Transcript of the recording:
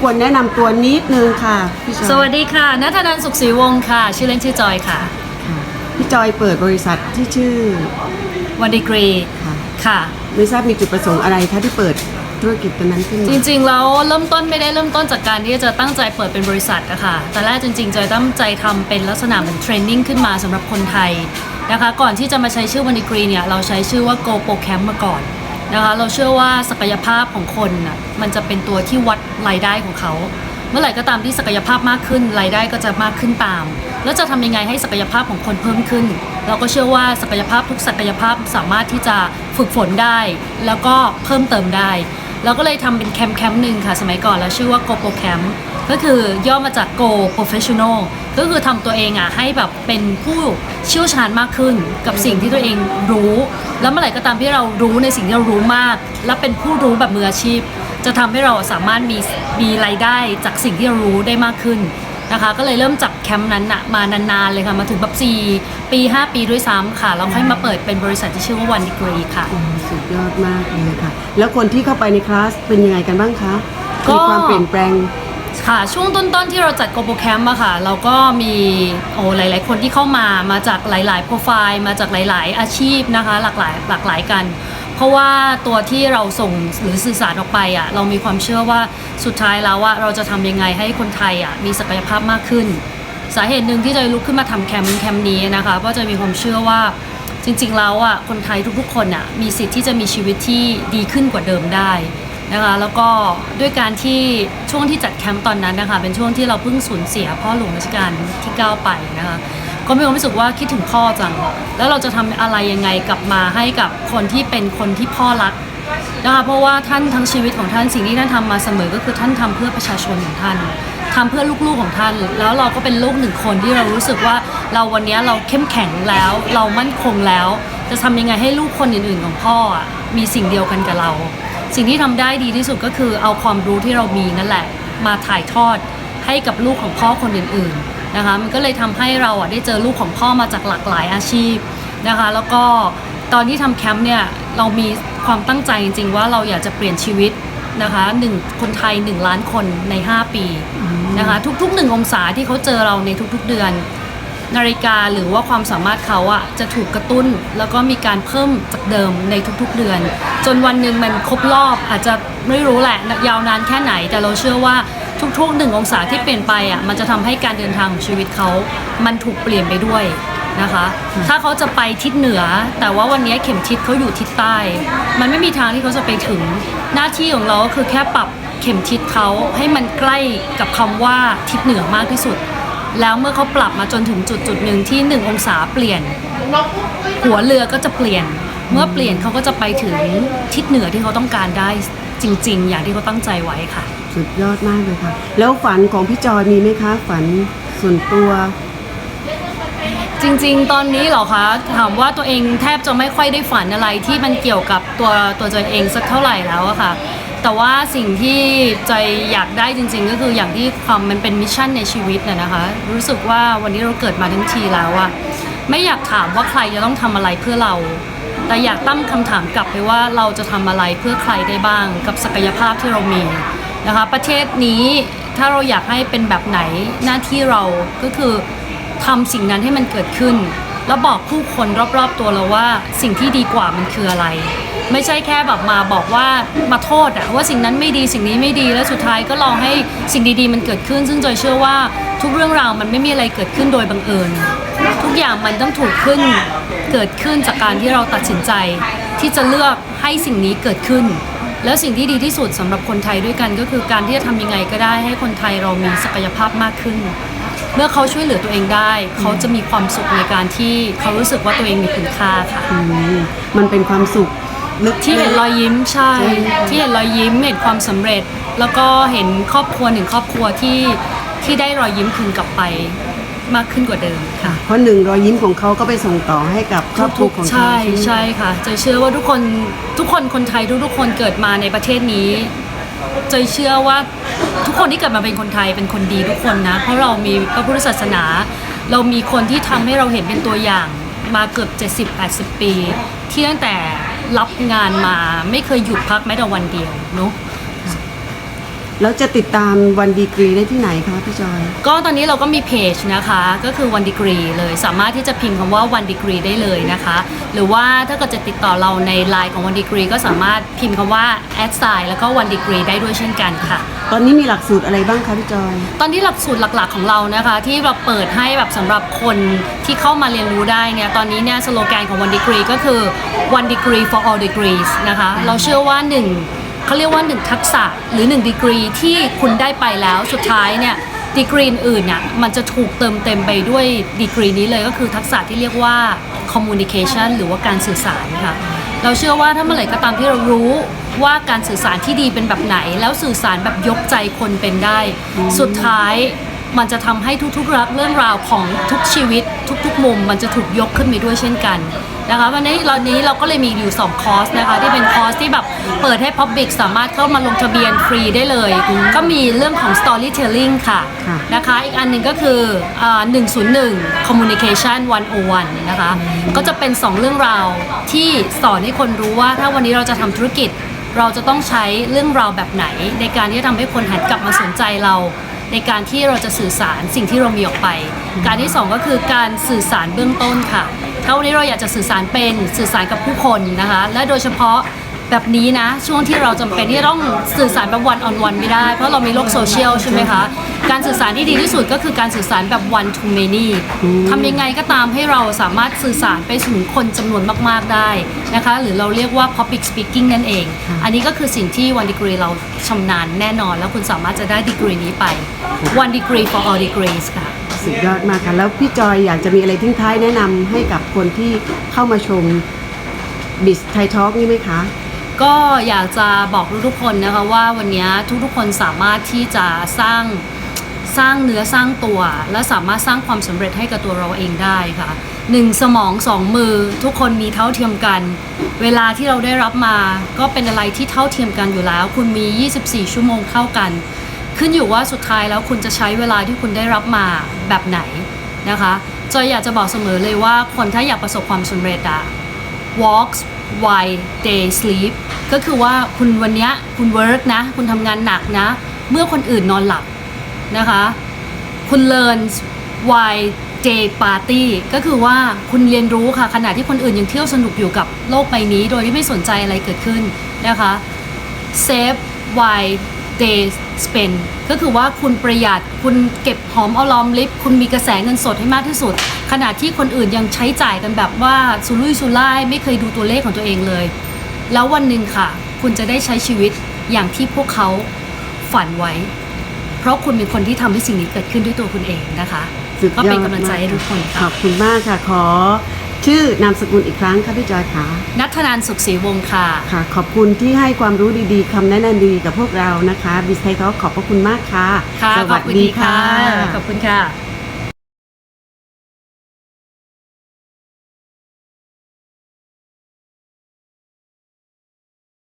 กวนแนะนำตัวนิดนึงค่ะพี่จอยสวัสดีค่ะนัทนันท์สุขศรีวงศ์ค่ะ ชื่อเล่นชื่อจอยค่ะค่ะ พี่จอยเปิดบริษัทที่ชื่อวันดีกรีค่ะค่ะ ไม่ทราบมีจุดประสงค์อะไรคะที่เปิดธุรกิจตัวนั้นขึ้นจมาริงๆแล้วเริ่มต้นไม่ได้เริ่มต้นจากการที่จะตั้งใจเปิดเป็นบริษัทอะค่ะแต่แรกจริงๆจอยตั้งใจทำเป็นลักษณะเหมือนเทรนนิ่งขึ้นมาสำหรับคนไทยนะคะ ก่อนที่จะมาใช้ชื่อวันดีกรีเนี่ยเราใช้ชื่อว่า Go Pro Camp มาก่อน นะคะเราเชื่อว่าศักยภาพของคนน่ะมันจะเป็นตัวที่วัดรายได้ของเขา เมื่อไหร่ก็ตามที่ศักยภาพมากขึ้นรายได้ก็จะมากขึ้นตาม แล้วจะทำยังไงให้ศักยภาพของคนเพิ่มขึ้น เราก็เชื่อว่าศักยภาพทุกศักยภาพสามารถที่จะฝึกฝนได้ แล้วก็เพิ่มเติมได้เราก็เลยทำเป็นแคมป์แคมป์หนึ่งค่ะสมัยก่อนแล้วชื่อว่า Go Pro Camp ก็คือย่อมาจาก Go Professional ก็คือทำตัวเองอะให้แบบเป็นผู้เชี่ยวชาญมากขึ้นกับสิ่งที่ตัวเองรู้ แล้วเมื่อไหร่ก็ตามที่เรารู้ในสิ่งที่เรารู้มาก และเป็นผู้รู้แบบมืออาชีพ จะทำให้เราสามารถมีมีรายได้จากสิ่งที่เรารู้ได้มากขึ้นนะคะก็เลยเริ่มจับแคมป์นั้นนะมานานๆเลยค่ะ มาถึงแบบ4ปี 5 ปีด้วยซ้ำค่ะแล้วค่อยมาเปิดเป็นบริษัทที่ชื่อว่า One Degree ค่ะโอ้สุดยอดมากเลยค่ะ แล้วคนที่เข้าไปในคลาสเป็นยังไงกันบ้างคะก็มีความเปลี่ยนแปลง ค่ะ ช่วงต้นๆที่เราจัดโกโปรแคมป์อะค่ะ เราก็มีโอ้หลาย ๆ คนที่เข้ามามาจากหลาย ๆ โปรไฟล์ มาจากหลาย ๆ อาชีพนะคะ หลากหลายหลากหลายกัน เพราะว่าตัวที่เราส่งหรือสื่อสารออกไปอะเรามีความเชื่อว่าสุดท้ายแล้วว่าเราจะทำยังไงให้คนไทยอะมีศักยภาพมากขึ้น สาเหตุหนึ่งที่จะลุกขึ้นมาทำแคมป์แคมป์นี้นะคะเพราะจะมีความเชื่อว่าจริง ๆ แล้วอะคนไทยทุกๆคนอะมีสิทธิ์ที่จะมีชีวิตที่ดีขึ้นกว่าเดิมได้ นะคะแล้วก็ด้วยการที่ช่วงที่จัดแคมป์ตอนนั้นนะคะเป็นช่วงที่เราเพิ่งสูญเสียพ่อหลวงรัชกาลที่ 9 ไปนะคะก็มีความรู้สึกว่าคิดถึงพ่อจัง แล้วเราจะทำอะไรยังไงกลับมาให้กับคนที่เป็นคนที่พ่อรักนะคะเพราะว่าท่านทั้งชีวิตของท่านสิ่งที่ท่านทำมาเสมอก็คือท่านทำเพื่อประชาชนของท่านทำเพื่อลูกๆของท่าน แล้วเราก็เป็นลูกหนึ่งคนที่เรารู้สึกว่าเราวันนี้เราเข้มแข็งแล้ว เรามั่นคงแล้ว จะทำยังไงให้ลูกคนอื่นๆของพ่อมีสิ่งเดียวกันกับเรา สิ่งที่ทำได้ดีที่สุดก็คือเอาความรู้ที่เรามีนั่นแหละ มาถ่ายทอดให้กับลูกของพ่อคนอื่นๆนะคะมันก็เลยทำให้เราอะได้เจอลูกของพ่อมาจากหลากหลายอาชีพนะคะ แล้วก็ตอนที่ทำแคมป์เนี่ยเรามีความตั้งใจจริงๆว่าเราอยากจะเปลี่ยนชีวิตนะคะหนึ่งคนไทย 1 ล้านคนใน 5 ปีนะคะทุกๆ 1 องศาที่เขาเจอเราในทุกๆเดือน นาฬิกาหรือว่าความสามารถเขาอะจะถูกกระตุ้น แล้วก็มีการเพิ่มจากเดิมในทุกๆเดือน จนวันหนึ่งมันครบรอบอาจจะไม่รู้แหละยาวนานแค่ไหน แต่เราเชื่อว่าทุกๆหนึ่งองศาที่เปลี่ยนไปอะมันจะทำให้การเดินทางของชีวิตเขา มันถูกเปลี่ยนไปด้วยนะคะ ถ้าเขาจะไปทิศเหนือ แต่ว่าวันนี้เข็มทิศเขาอยู่ทิศใต้ มันไม่มีทางที่เขาจะไปถึง หน้าที่ของเราก็คือแค่ปรับเข็มทิศเขาให้มันใกล้กับคำว่าทิศเหนือมากที่สุด แล้วเมื่อเขาปรับมาจนถึงจุดจุดหนึ่งที่1องศาเปลี่ยน หัวเรือก็จะเปลี่ยน เมื่อเปลี่ยนเขาก็จะไปถึงทิศเหนือที่เขาต้องการได้จริง ๆ อย่างที่เขาตั้งใจไว้ค่ะ สุดยอดมากเลยค่ะ แล้วฝันของพี่จอยมีไหมคะ ฝันส่วนตัว จริง ๆ ตอนนี้เหรอคะถามว่าตัวเองแทบจะไม่ค่อยได้ฝันอะไรที่มันเกี่ยวกับตัวตัวจอยเองสักเท่าไหร่แล้วอะค่ะ แต่ว่าสิ่งที่จอยอยากได้จริง ๆ ก็คืออย่างที่ความมันเป็นมิชชั่นในชีวิตน่ะนะคะ รู้สึกว่าวันนี้เราเกิดมาทั้งทีแล้วอะไม่อยากถามว่าใครจะต้องทำอะไรเพื่อเรา แต่อยากตั้งคำถามกลับไปว่าเราจะทำอะไรเพื่อใครได้บ้าง กับศักยภาพที่เรามีนะคะ ประเทศนี้ถ้าเราอยากให้เป็นแบบไหนหน้าที่เราก็คือทำสิ่งนั้นให้มันเกิดขึ้น แล้วบอกผู้คนรอบๆตัวเราว่าสิ่งที่ดีกว่ามันคืออะไร ไม่ใช่แค่แบบมาบอกว่ามาโทษอะว่าสิ่งนั้นไม่ดีสิ่งนี้ไม่ดีแล้วสุดท้ายก็รอให้สิ่งดีๆมันเกิดขึ้น ซึ่งจอยเชื่อว่าทุกเรื่องราวมันไม่มีอะไรเกิดขึ้นโดยบังเอิญ ทุกอย่างมันต้องถูกขึ้นเกิดขึ้นจากการที่เราตัดสินใจ ที่จะเลือกให้สิ่งนี้เกิดขึ้น แล้วสิ่งที่ดีที่สุดสำหรับคนไทยด้วยกัน ก็คือการที่จะทำยังไงก็ได้ให้คนไทยเรามีศักยภาพมากขึ้น เมื่อเขาช่วยเหลือตัวเองได้ เขาจะมีความสุขในการที่เขารู้สึกว่าตัวเองมีคุณค่าค่ะมมันเป็นความสุข ลึกที่เห็นรอยยิ้มใช่ ที่เห็นรอยยิ้มเห็นความสำเร็จ แล้วก็เห็นครอบครัวหนึ่งครอบครัวที่ที่ได้รอยยิ้มคืนกลับไปมากขึ้นกว่าเดิมค่ะ เพราะหนึ่งรอยยิ้มของเขาก็ไปส่งต่อให้กับครอบครัวของเขาใช่ไหมใช่ค่ะเจยเชื่อว่าทุกคนทุกคนคนไทยทุกๆคนเกิดมาในประเทศนี้เจยเชื่อว่าทุกคนที่เกิดมาเป็นคนไทยเป็นคนดีทุกคนนะ เพราะเรามีพระพุทธศาสนา เรามีคนที่ทำให้เราเห็นเป็นตัวอย่างมาเกือบ70-80 ปี ที่ตั้งแต่ รับงานมาไม่เคยหยุดพักแม้แต่วันเดียวเนาะ แล้วจะติดตามวันดีกรีได้ที่ไหนคะพี่จอย ก็ตอนนี้เราก็มีเพจนะคะ ก็คือ one degree เลยสามารถที่จะพิมพ์คำว่า one degree ได้เลยนะคะ หรือว่าถ้าเกิดจะติดต่อเราใน Line ของ one degree ก็สามารถพิมพ์คำว่า add sign แล้วก็ one degree ได้ด้วยเช่นกันค่ะ ตอนนี้มีหลักสูตรอะไรบ้างคะพี่จอย ตอนนี้หลักสูตรหลักๆของเรานะคะ ที่เราเปิดให้แบบสำหรับคนที่เข้ามาเรียนรู้ได้เนี่ยตอนนี้เนี่ยสโลแกนของ one degree ก็คือ one degree for all degrees นะคะเราเชื่อว่าหนึ่ง เขาเรียกว่าหนึ่งทักษะหรือหนึ่งดีกรีที่คุณได้ไปแล้วสุดท้ายเนี่ยดีกรีอื่นเนี่ยมันจะถูกเติมเต็มไปด้วยดีกรีนี้เลยก็คือทักษะที่เรียกว่า communication หรือว่าการสื่อสารค่ะเราเชื่อว่าถ้าเมื่อไหร่ก็ตามที่เรารู้ว่าการสื่อสารที่ดีเป็นแบบไหน แล้วสื่อสารแบบยกใจคนเป็นได้ สุดท้าย มันจะทำให้ทุกๆรักเรื่องราวของทุกชีวิต ทุกๆมุม มันจะถูกยกขึ้นไปด้วยเช่นกันนะคะวันนี้เรานี้เราก็เลยมีอยู่2คอร์สนะคะที่เป็นคอร์สที่แบบเปิดให้ Public สามารถเข้ามาลงทะเบียนฟรีได้เลย ก็มีเรื่องของ Storytelling ค่ะค่ะนะคะอีกอันหนึ่งก็คืออ่า101 Communication 101นะคะก็จะเป็น 2 เรื่องราวที่สอนให้คนรู้ว่าถ้าวันนี้เราจะทำธุรกิจ เราจะต้องใช้เรื่องราวแบบไหน ในการที่จะทำให้คนหันกลับมาสนใจเรา ในการที่เราจะสื่อสารสิ่งที่เรามีออกไป การที่ 2 ก็คือการสื่อสารเบื้องต้นค่ะถ้าวันนี้เราอยากจะสื่อสารเป็นสื่อสารกับผู้คนนะคะ และโดยเฉพาะ แบบนี้นะ ช่วงที่เราจำเป็นที่จะต้องสื่อสารแบบวันออนวันไม่ได้ เพราะเรามีโลกโซเชียลใช่ไหมคะ การสื่อสารที่ดีที่สุดก็คือการสื่อสารแบบ one to many ทำยังไงก็ตามให้เราสามารถสื่อสารไปถึงคนจำนวนมาก ๆ ได้นะคะ หรือเราเรียกว่า public speaking นั่นเอง อันนี้ก็คือสิ่งที่ one degree เราชำนาญแน่นอน แล้วคุณสามารถจะได้ดีกรีนี้ไป one degree for all degrees ค่ะสุดยอดมากค่ะ แล้วพี่จอยอยากจะมีอะไรทิ้งท้ายแนะนำให้กับคนที่เข้ามาชมบิสไททอ l k นี่ไหมคะ ก็อยากจะบอกทุกๆคนนะคะว่าวันนี้ทุกๆคนสามารถที่จะสร้างสร้างเนื้อสร้างตัว และสามารถสร้างความสำเร็จให้กับตัวเราเองได้ค่ะหนึ่งสมองสองมือทุกคนมีเท่าเทียมกัน เวลาที่เราได้รับมาก็เป็นอะไรที่เท่าเทียมกันอยู่แล้ว คุณมี 24 ชั่วโมงเท่ากัน ขึ้นอยู่ว่าสุดท้ายแล้วคุณจะใช้เวลาที่คุณได้รับมาแบบไหนนะคะจอยอยากจะบอกเสมอเลยว่าคนถ้าอยากประสบความสำเร็จอะ walks while they sleep ก็คือว่าคุณวันนี้คุณ work นะ คุณทำงานหนักนะ เมื่อคนอื่นนอนหลับนะคะ คุณ learn while they party ก็คือว่าคุณเรียนรู้ค่ะ ขณะที่คนอื่นยังเที่ยวสนุกอยู่กับโลกใบนี้ โดยที่ไม่สนใจอะไรเกิดขึ้นนะคะ save while they spend ก็คือว่าคุณประหยัด คุณเก็บหอมเอารอมริบคุณมีกระแสเงินสดให้มากที่สุด ขณะที่คนอื่นยังใช้จ่ายกันแบบว่าสุรุ่ยสุร่ายไม่เคยดูตัวเลขของตัวเองเลย แล้ววันหนึ่งค่ะ คุณจะได้ใช้ชีวิตอย่างที่พวกเขาฝันไว้ เพราะคุณเป็นคนที่ทำให้สิ่งนี้เกิดขึ้นด้วยตัวคุณเองนะคะสุดยอดก็เป็นกำลังใจให้ทุกคนขค่ะอบคุณมากค่ะขอชื่อนามสกุลอีกครั้งค่ะพี่จอยค่ะนัทธนานสุขศรีวงศ์ค่ะ ค่ะ ขอบคุณที่ให้ความรู้ดีๆคำแนะนำดีๆกับพวกเรานะคะบิสไททอ l k ขอบพระคุณมากค่ะค่ะสขวัอบสคุณดีดีค่ะค่ะ ขอบคุณค่ะ